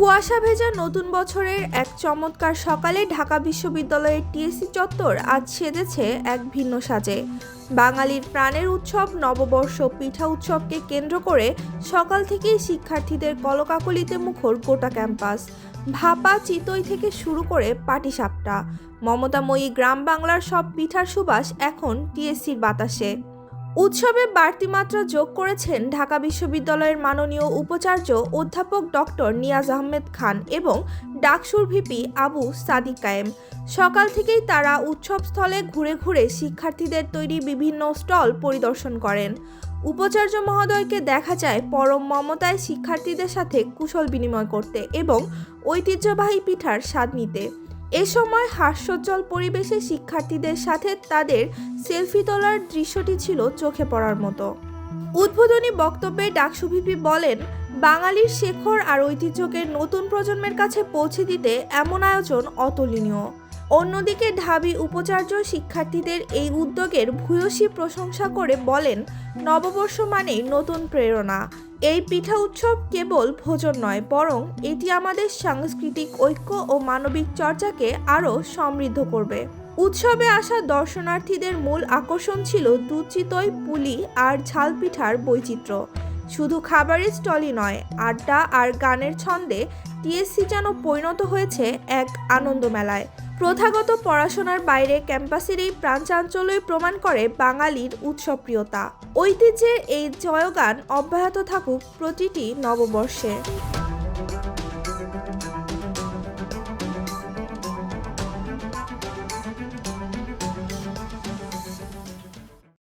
কুয়াশা ভেজা নতুন বছরের এক চমৎকার সকালে ঢাকা বিশ্ববিদ্যালয়ের টিএসসি চত্বর আজ সেজেছে এক ভিন্ন সাজে। বাঙালির প্রাণের উৎসব, নববর্ষ পিঠা উৎসবকে কেন্দ্র করে সকাল থেকেই শিক্ষার্থীদের কলকাকলিতে মুখর গোটা ক্যাম্পাস। ভাপা চিতই থেকে শুরু করে পাটিসাপটা। মমতাময়ী গ্রাম বাংলার সব পিঠার সুবাস এখন টিএসসির বাতাসে। উৎসবে বাড়তি মাত্রা যোগ করেছেন ঢাকা বিশ্ববিদ্যালয়ের মাননীয় উপাচার্য অধ্যাপক ডক্টর নিয়াজ আহমেদ খান এবং ডাকসুর ভিপি আবু সাদিক কায়েম। সকাল থেকেই তারা উৎসবস্থলে ঘুরে ঘুরে শিক্ষার্থীদের তৈরি বিভিন্ন স্টল পরিদর্শন করেন। উপাচার্য মহোদয়কে দেখা যায় পরম মমতায় শিক্ষার্থীদের সাথে কুশল বিনিময় করতে এবং ঐতিহ্যবাহী পিঠার স্বাদ নিতে। এ সময় হাস্যোজ্জ্বল পরিবেশে শিক্ষার্থীদের সাথে তাদের সেলফি তোলার দৃশ্যটি ছিল চোখে পড়ার মতো। উদ্বোধনী বক্তব্যে ডাকসুভিপি বলেন, বাঙালির শেখর আর ঐতিহ্যকে নতুন প্রজন্মের কাছে পৌঁছে দিতে এমন আয়োজন অতুলনীয়। অন্যদিকে ঢাবি উপাচার্য শিক্ষার্থীদের এই উদ্যোগের ভূয়সী প্রশংসা করে বলেন, নববর্ষ মানেই নতুন প্রেরণা। এই পিঠা উৎসব কেবল ভোজন নয়, বরং এটি আমাদের সাংস্কৃতিক ঐক্য ও মানবিক চর্চাকে আরও সমৃদ্ধ করবে। উৎসবে আসা দর্শনার্থীদের মূল আকর্ষণ ছিল দুধ চিতই পুলি আর ঝাল পিঠার বৈচিত্র্য। শুধু খাবারের স্টলই নয়, আড্ডা আর গানের ছন্দে টিএসসি যেন পরিণত হয়েছে এক আনন্দ মেলায় প্রথাগত পড়াশোনার বাইরে ক্যাম্পাসের এই প্রাণচাঞ্চল্যই প্রমাণ করে বাঙালির উৎসবপ্রিয়তা ঐতিহ্যের এই জয়গান অব্যাহত থাকুক প্রতিটি নববর্ষে।